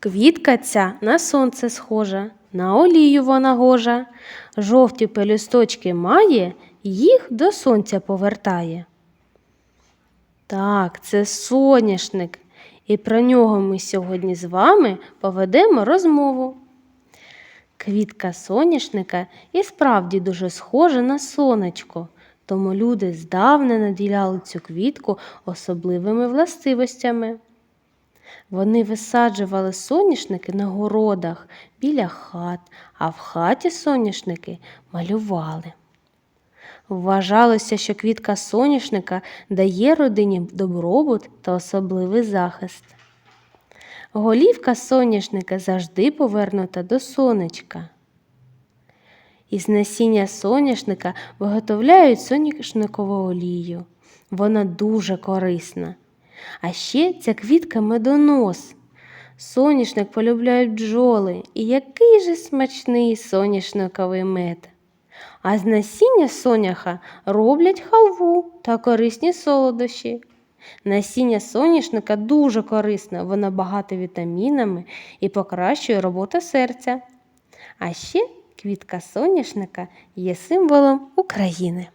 Квітка ця на сонце схожа, на олію вона гожа. Жовті пелюсточки має, їх до сонця повертає. Так, це соняшник, і про нього ми сьогодні з вами поведемо розмову. Квітка соняшника і справді дуже схожа на сонечко, тому люди здавна наділяли цю квітку особливими властивостями. Вони висаджували соняшники на городах біля хат, а в хаті соняшники малювали. Вважалося, що квітка соняшника дає родині добробут та особливий захист. Голівка соняшника завжди повернута до сонечка. Із насіння соняшника виготовляють соняшникову олію. Вона дуже корисна. А ще ця квітка медонос. Соняшник полюбляють бджоли, і який же смачний соняшниковий мед. А з насіння соняха роблять халву та корисні солодощі. Насіння соняшника дуже корисне, воно багато вітамінами і покращує роботу серця. А ще квітка соняшника є символом України.